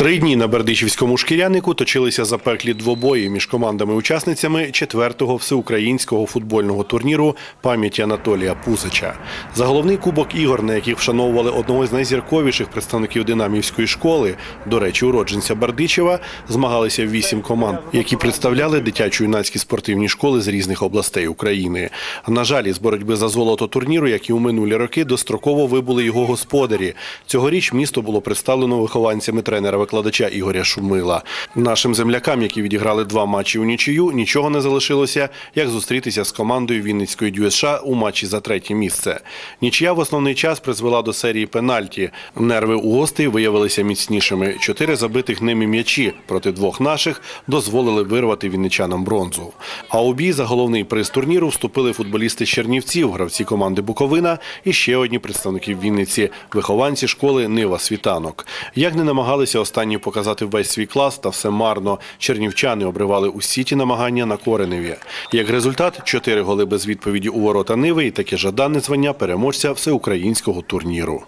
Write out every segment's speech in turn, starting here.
Три дні на Бердичівському шкірянику точилися запеклі двобої між командами-учасницями четвертого всеукраїнського футбольного турніру пам'яті Анатолія Пузича. За головний кубок ігор, на яких вшановували одного з найзірковіших представників динамівської школи, до речі, уродженця Бердичева, змагалися вісім команд, які представляли дитячо-юнацькі спортивні школи з різних областей України. На жаль, із боротьби за золото турніру, як і у минулі роки, достроково вибули його господарі. Цьогоріч місто було представлено вихованцями тренера-викладача Ігоря Шумила. Нашим землякам, які відіграли два матчі у нічию, нічого не залишилося, як зустрітися з командою Вінницької ДЮСШ у матчі за третє місце. Нічия в основний час призвела до серії пенальті. Нерви у гостей виявилися міцнішими. Чотири забитих ними м'ячі проти двох наших дозволили вирвати вінничанам бронзу. А у бій за головний приз турніру вступили футболісти Чернівців, гравці команди Буковина і ще одні представники Вінниці, вихованці школи Нива Світанок. Як не намагалися останні показати весь свій клас, та все марно. Чернівчани обривали усі ті намагання на Кореневі. Як результат, чотири голи без відповіді у ворота Ниви і таке жадане звання переможця всеукраїнського турніру.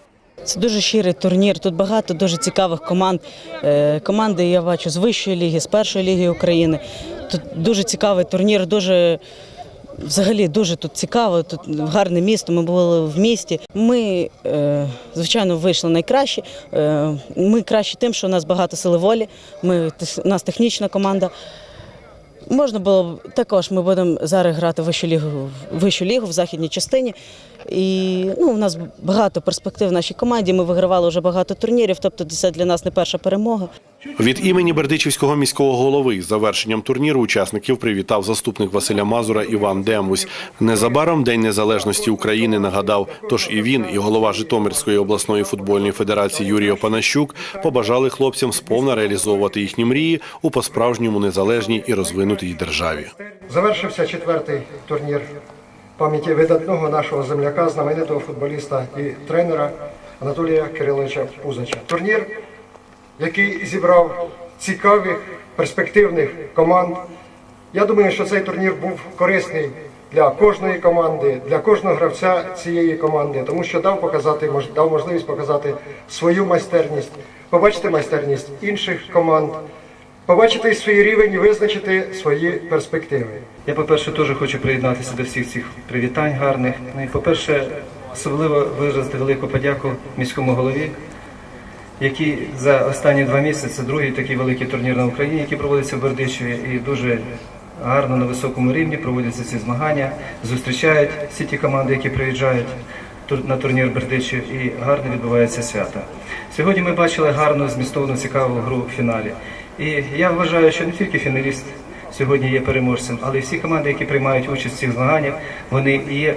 Це дуже щирий турнір. Тут багато дуже цікавих команд. Е, Команди я бачу з вищої ліги, з першої ліги України. Тут дуже цікавий турнір, дуже. Взагалі дуже тут цікаво, тут гарне місто. Ми були в місті. Ми, е, звичайно, вийшли найкраще. Е, ми кращі тим, що у нас багато сили волі. Ми у нас технічна команда. Можна було також. Ми будемо зараз грати в вищу лігу, вищу лігу в західній частині. І ну, у нас багато перспектив в нашій команді. Ми вигравали вже багато турнірів, тобто це для нас не перша перемога. Від імені Бердичівського міського голови завершенням турніру учасників привітав заступник Василя Мазура Іван Демусь. Незабаром День Незалежності України нагадав. Тож і він, і голова Житомирської обласної футбольної федерації Юрій Опанащук побажали хлопцям сповна реалізовувати їхні мрії у по-справжньому незалежній і розвинутій державі. Завершився четвертий турнір пам'яті видатного нашого земляка, знаменитого футболіста і тренера Анатолія Кириловича Пузача. Турнір, який зібрав цікавих, перспективних команд. Я думаю, що цей турнір був корисний для кожної команди, для кожного гравця цієї команди, тому що дав показати, дав можливість показати свою майстерність, побачити майстерність інших команд, побачити свій рівень і визначити свої перспективи. Я, по-перше, теж хочу приєднатися до всіх цих привітань гарних. Ну і, по-перше, особливо виразити велику подяку міському голові, який за останні два місяці, другий такий великий турнір на Україні, який проводиться в Бердичеві, і дуже гарно на високому рівні проводяться ці змагання, зустрічають всі ті команди, які приїжджають на турнір Бердичів, і гарно відбувається свято. Сьогодні ми бачили гарну, змістовну, цікаву гру в фіналі. І я вважаю, що не тільки фіналіст сьогодні є переможцем, але й всі команди, які приймають участь в цих змаганнях, вони є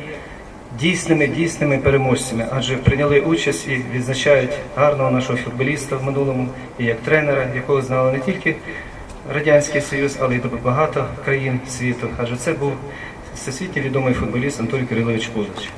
дійсними, дійсними переможцями, адже прийняли участь і відзначають гарного нашого футболіста в минулому і як тренера, якого знали не тільки Радянський Союз, але й багато країн світу. Адже це був всесвітньо відомий футболіст Анатолій Кирилович Кузич.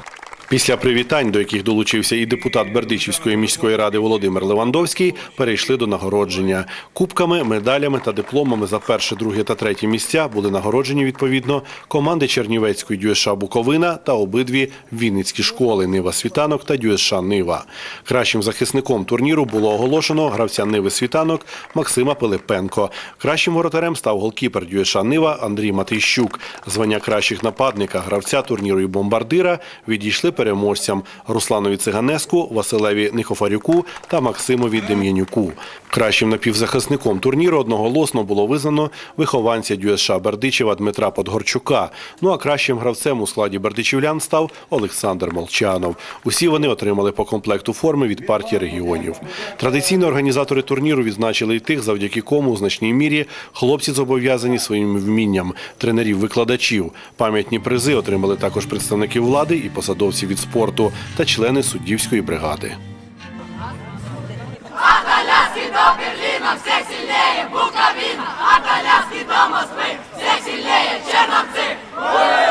Після привітань, до яких долучився і депутат Бердичівської міської ради Володимир Левандовський, перейшли до нагородження. Кубками, медалями та дипломами за перше, друге та третє місця були нагороджені відповідно команди Чернівецької ДЮСШ Буковина та обидві Вінницькі школи Нива Світанок та ДЮСШ Нива. Кращим захисником турніру було оголошено гравця Ниви Світанок Максима Пилипенко. Кращим воротарем став голкіпер ДЮСШ Нива Андрій Матийщук. Звання кращих нападника гравця турніру і бомбардира відійшли переможцям Русланові Циганеску, Василеві Никофарюку та Максимові Дем'янюку. Кращим напівзахисником турніру одноголосно було визнано вихованця ДЮСШ Бердичева Дмитра Подгорчука. Ну а кращим гравцем у складі бердичівлян став Олександр Молчанов. Усі вони отримали по комплекту форми від партії регіонів. Традиційно організатори турніру відзначили й тих, завдяки кому у значній мірі хлопці зобов'язані своїм вмінням тренерів-викладачів. Пам'ятні призи отримали також представники влади і посадовці від спорту та члени суддівської бригади. От Аляски до Берліна все сильніє Буковина, от Аляски до Москви все сильніє Черновці.